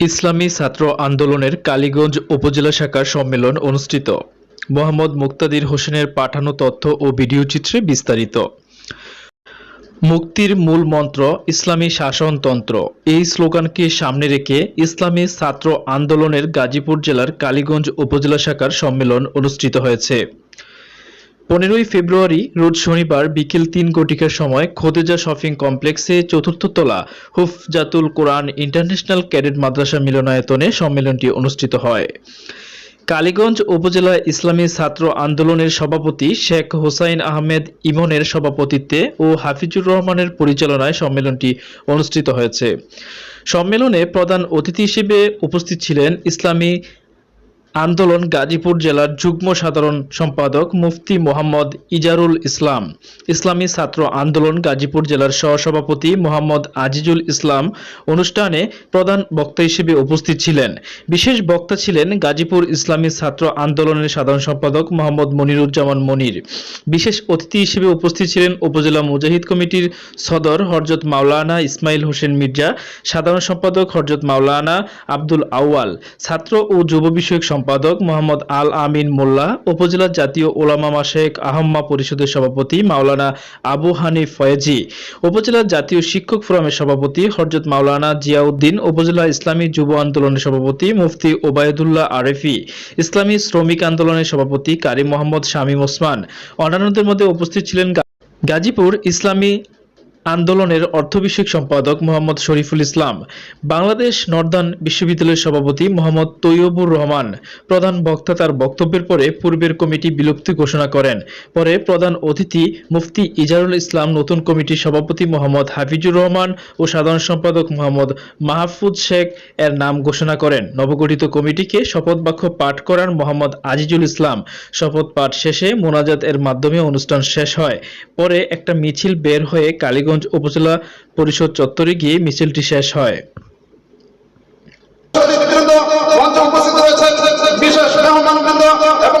ইসলামী ছাত্র আন্দোলনের কালীগঞ্জ উপজেলা শাখার সম্মেলন অনুষ্ঠিত। মোহাম্মদ মুক্তাদির হোসেনের পাঠানো তথ্য ও ভিডিও চিত্রে বিস্তারিত। মুক্তির মূল মন্ত্র, ইসলামী শাসনতন্ত্র। এই স্লোগানকে সামনে রেখে ইসলামী ছাত্র আন্দোলনের গাজীপুর জেলার কালীগঞ্জ উপজেলা শাখার সম্মেলন অনুষ্ঠিত হয়েছে। পনেরোই ফেব্রুয়ারি রোজ শনিবার বিকেল তিন ঘটিকার সময় খোদেজা শপিং কমপ্লেক্সে চতুর্থ তলা হুফজাতুল কোরআন ইন্টারন্যাশনাল ক্যাডেট মাদ্রাসা মিলনায়তনে সম্মেলনটি অনুষ্ঠিত হয়। কালীগঞ্জ উপজেলা ইসলামী ছাত্র আন্দোলনের সভাপতি শেখ হোসাইন আহমেদ ইমনের সভাপতিত্বে ও হাফিজুর রহমানের পরিচালনায় সম্মেলনটি অনুষ্ঠিত হয়েছে। সম্মেলনে প্রধান অতিথি হিসেবে উপস্থিত ছিলেন ইসলামী আন্দোলন গাজীপুর জেলার যুগ্ম সাধারণ সম্পাদক মুফতি মোহাম্মদ ইজারুল ইসলাম। ইসলামী ছাত্র আন্দোলন গাজীপুর জেলার সহসভাপতি মোহাম্মদ আজিজুল ইসলাম অনুষ্ঠানে প্রধান বক্তা হিসেবে উপস্থিত ছিলেন। বিশেষ বক্তা ছিলেন গাজীপুর ইসলামী ছাত্র আন্দোলনের সাধারণ সম্পাদক মোহাম্মদ মনিরুজ্জামান মনির। বিশেষ অতিথি হিসেবে উপস্থিত ছিলেন উপজেলা মুজাহিদ কমিটির সদর হরজত মাওলানা ইসমাইল হোসেন মির্জা, সাধারণ সম্পাদক হরজত মাওলানা আব্দুল আউয়াল, ছাত্র ও যুব বিষয়ক সম্পাদক মোহাম্মদ আল আমিন মোল্লা, উপজেলা জাতীয় ওলামা মাশেক আহম্মা পরিষদের সভাপতি মাওলানা আবু হানিফ ফয়েজি, উপজেলা জাতীয় শিক্ষক ফোরামের সভাপতি হরজত মাওলানা জিয়াউদ্দিন, উপজেলা ইসলামী যুব আন্দোলনের সভাপতি মুফতি ওবায়দুল্লাহ আরেফি, ইসলামী শ্রমিক আন্দোলনের সভাপতি কারিম মোহাম্মদ শামীম ওসমান। অন্যান্যদের মধ্যে উপস্থিত ছিলেন গাজীপুর ইসলামী আন্দোলনের অর্থ বিষয়ক সম্পাদক মোহাম্মদ শরীফুল ইসলাম, বাংলাদেশ নর্দার্ন বিশ্ববিদ্যালয়ের সভাপতি মোহাম্মদ তৈয়বুর রহমান, প্রধান বক্তা তার বক্তব্যের পরে পূর্বের কমিটি বিলুপ্তি ঘোষণা করেন। পরে প্রধান অতিথি মুফতি ইজারুল ইসলাম, নতুন কমিটির সভাপতি মোহাম্মদ হাফিজুর রহমান ও সাধারণ সম্পাদক মোহাম্মদ মাহফুজ শেখ এর নাম ঘোষণা করেন। নবগঠিত কমিটিকে শপথ বাক্য পাঠ করান মোহাম্মদ আজিজুল ইসলাম। শপথ পাঠ শেষে মোনাজাত এর মাধ্যমে অনুষ্ঠান শেষ হয়। পরে একটা মিছিল বের হয়ে কালীগঞ্জ উপজেলা পরিষদ চত্বরে গিয়ে মিছিলটি শেষ হয়। বৃন্দ মঞ্চে উপস্থিত রয়েছেন বিশেষ মেহমানবৃন্দ এবং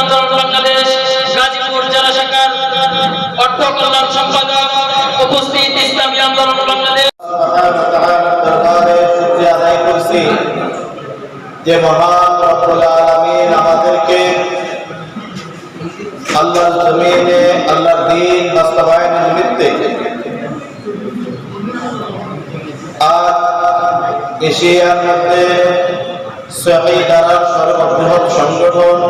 ইসলামী বাংলাদেশ, গাজীপুর জেলা শাখার অর্থ কল্যাণ সম্পাদক উপস্থিত ইসলামী আন্দোলন বাংলাদেশ। যে মহান আমাদেরকে আর এশিয়ার সর্ববৃহৎ সংগঠন